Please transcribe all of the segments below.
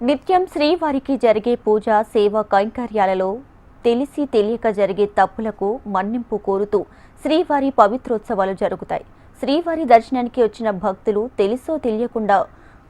నిత్యం శ్రీవారికి జరిగే పూజ సేవ కైంకర్యాలలో తెలిసి తెలియక జరిగే తప్పులకు మన్నింపు కోరుతూ శ్రీవారి పవిత్రోత్సవాలు జరుగుతాయి. శ్రీవారి దర్శనానికి వచ్చిన భక్తులు తెలుసో తెలియకుండా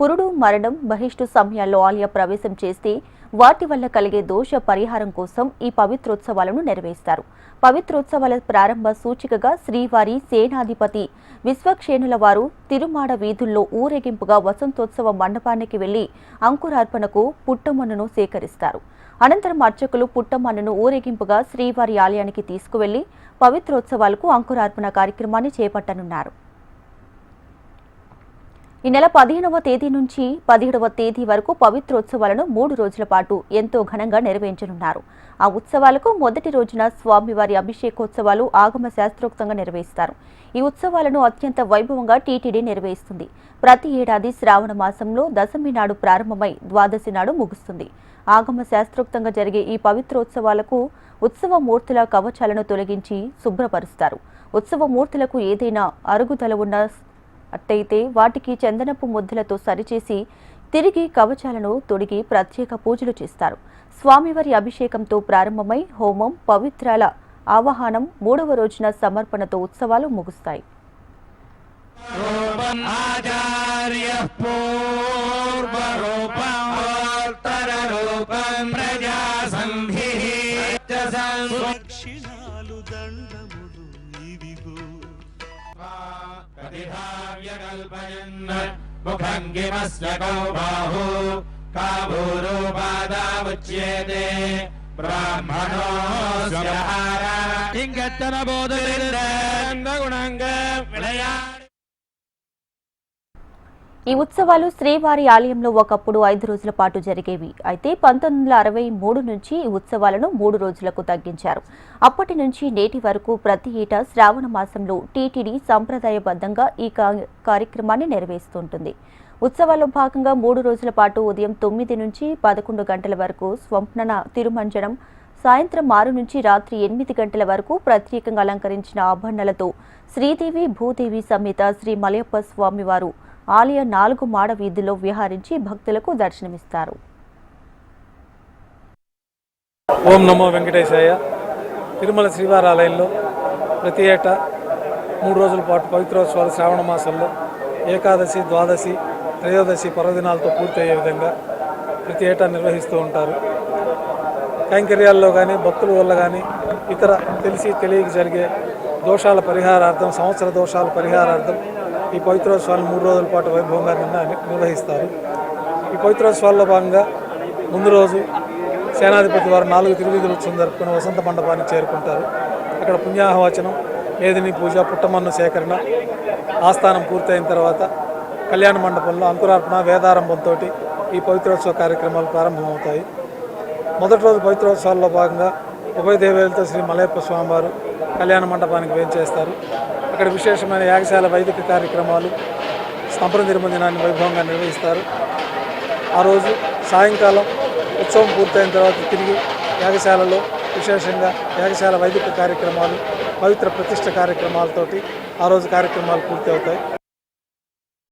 పురుడు మరణం బహిష్టు సమయాల్లో ఆలయ ప్రవేశం చేస్తే వాటి వల్ల కలిగే దోష పరిహారం కోసం ఈ పవిత్రోత్సవాలను నెరవేరుస్తారు. పవిత్రోత్సవాల ప్రారంభ సూచికగా శ్రీవారి సేనాధిపతి విశ్వక్షేణుల వారు తిరుమాడ వీధుల్లో ఊరేగింపుగా వసంతోత్సవ మండపానికి వెళ్ళి అంకురార్పణకు పుట్టమన్నును సేకరిస్తారు. అనంతరం అర్చకులు పుట్టమన్నును ఊరేగింపుగా శ్రీవారి ఆలయానికి తీసుకువెళ్ళి పవిత్రోత్సవాలకు అంకురార్పణ కార్యక్రమాన్ని చేపట్టనున్నారు. ఈ నెల పదిహేనవ తేదీ నుంచి పదిహేడవ తేదీ వరకు పవిత్రోత్సవాలను మూడు రోజుల పాటు ఎంతో ఘనంగా నెరవేర్చనున్నారు ఆ ఉత్సవాలకు మొదటి రోజున స్వామివారి అభిషేకోత్సవాలు ఆగమ శాస్త్రోక్తంగా నిర్వహిస్తారు. ఈ ఉత్సవాలను అత్యంత వైభవంగా టీటీడీ నిర్వహిస్తుంది. ప్రతి ఏడాది శ్రావణ మాసంలో దశమి నాడు ప్రారంభమై ద్వాదశి నాడు ముగుస్తుంది. ఆగమ శాస్త్రోక్తంగా జరిగే ఈ పవిత్రోత్సవాలకు ఉత్సవ మూర్తుల కవచాలను తొలగించి శుభ్రపరుస్తారు. ఉత్సవ మూర్తులకు ఏదైనా అరుగుదల ఉన్న అట్టయితే వాటికి చందనపు ముద్దలతో సరిచేసి తిరిగి కవచాలను తొడిగి ప్రత్యేక పూజలు చేస్తారు. స్వామివారి అభిషేకంతో ప్రారంభమై హోమం పవిత్రాల ఆవాహనం మూడవ రోజున సమర్పణతో ఉత్సవాలు ముగుస్తాయి. ఆచార్య प्रतिभाव्यकल्पयन् मुखम् किमस्य कौ बाहु काभूरोपादामुच्येते ब्राह्मणोऽस्य हारा इङ्गत्तन बोधलिङ्ग विलयाडि ఈ ఉత్సవాలు శ్రీవారి ఆలయంలో ఒకప్పుడు ఐదు రోజుల పాటు జరిగేవి. అయితే పంతొమ్మిది వందల అరవై మూడు నుంచి ఈ ఉత్సవాలను మూడు రోజులకు తగ్గించారు. అప్పటి నుంచి నేటి వరకు ప్రతి ఏటా శ్రావణ మాసంలో టీటీడీ సంప్రదాయబద్ధంగా ఈ కార్యక్రమాన్ని నెరవేరుస్తుంటుంది. ఉత్సవాల్లో భాగంగా మూడు రోజుల పాటు ఉదయం తొమ్మిది నుంచి పదకొండు గంటల వరకు స్వంప్నన తిరుమంజనం సాయంత్రం ఆరు నుంచి రాత్రి ఎనిమిది గంటల వరకు ప్రత్యేకంగా అలంకరించిన ఆభరణలతో శ్రీదేవి భూదేవి సమేత శ్రీ మలయప్ప స్వామివారు ఆలయ నాలుగు మాడ వీధిలో విహరించి భక్తులకు దర్శనమిస్తారు. ఓం నమో వెంకటేశాయ. తిరుమల శ్రీవారి ఆలయంలో ప్రతి ఏటా మూడు రోజుల పాటు పవిత్రోత్సవాలు శ్రావణ మాసంలో ఏకాదశి ద్వాదశి త్రయోదశి పర్వదినాలతో పూర్తయ్యే విధంగా ప్రతి ఏటా నిర్వహిస్తూ ఉంటారు. కైంకర్యాల్లో కానీ భక్తుల వల్ల కానీ ఇతర తెలిసి తెలియక జరిగే దోషాల పరిహారార్థం సంవత్సర దోషాల పరిహారార్థం ఈ పవిత్రోత్సవాలను మూడు రోజుల పాటు వైభవంగా నిన్న నిర్వహిస్తారు. ఈ పవిత్రోత్సవాల్లో భాగంగా ముందు రోజు సేనాధిపతి వారు నాలుగు తిరువిధులు ఉత్సవం జరుపుకుని వసంత మండపాన్ని చేరుకుంటారు. అక్కడ పుణ్యాహవచనం మేదిని పూజ పుట్టమన్ను సేకరణ ఆస్థానం పూర్తయిన తర్వాత కళ్యాణ మండపంలో అంకురార్పణ వేదారంభంతో ఈ పవిత్రోత్సవ కార్యక్రమాలు ప్రారంభమవుతాయి. మొదటి రోజు పవిత్రోత్సవాల్లో భాగంగా ఉభయ దేవేలతో శ్రీ మలయప్ప స్వామివారు కళ్యాణ మండపానికి వేయించేస్తారు అక్కడ విశేషమైన యాగశాల వైదిక కార్యక్రమాలు సంప్ర నిర్మంజనాన్ని వైభవంగా నిర్వహిస్తారు. ఆ రోజు సాయంకాలం ఉత్సవం పూర్తయిన తర్వాత తిరిగి యాగశాలలో విశేషంగా యాగశాల వైదిక కార్యక్రమాలు పవిత్ర ప్రతిష్ట కార్యక్రమాలతోటి ఆ రోజు కార్యక్రమాలు పూర్తి అవుతాయి